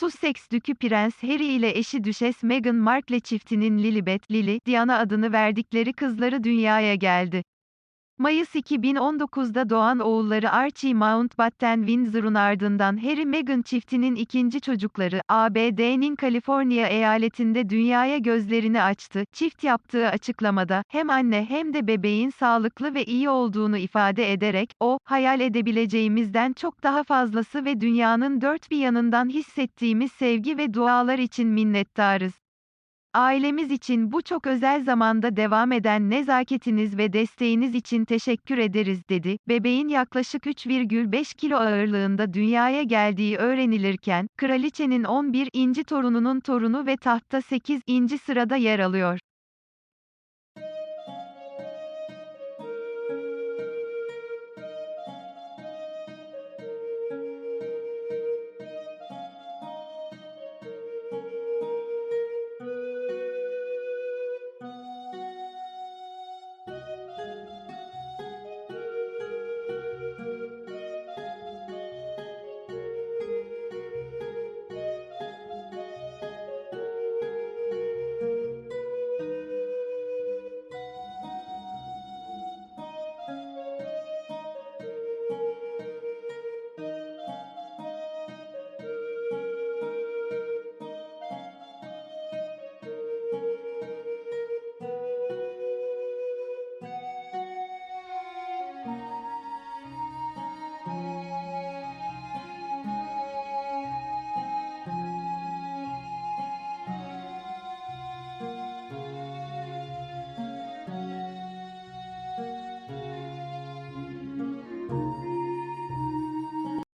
Sussex Dükü Prens Harry ile eşi Düşes Meghan Markle çiftinin Lilibet, Lily, Diana adını verdikleri kızları dünyaya geldi. Mayıs 2019'da doğan oğulları Archie Mountbatten Windsor'un ardından Harry Meghan çiftinin ikinci çocukları, ABD'nin Kaliforniya eyaletinde dünyaya gözlerini açtı. Çift yaptığı açıklamada, hem anne hem de bebeğin sağlıklı ve iyi olduğunu ifade ederek, o, hayal edebileceğimizden çok daha fazlası ve dünyanın dört bir yanından hissettiğimiz sevgi ve dualar için minnettarız. Ailemiz için bu çok özel zamanda devam eden nezaketiniz ve desteğiniz için teşekkür ederiz dedi. Bebeğin yaklaşık 3,5 kilo ağırlığında dünyaya geldiği öğrenilirken, kraliçenin 11. inci torununun torunu ve tahtta 8. inci sırada yer alıyor.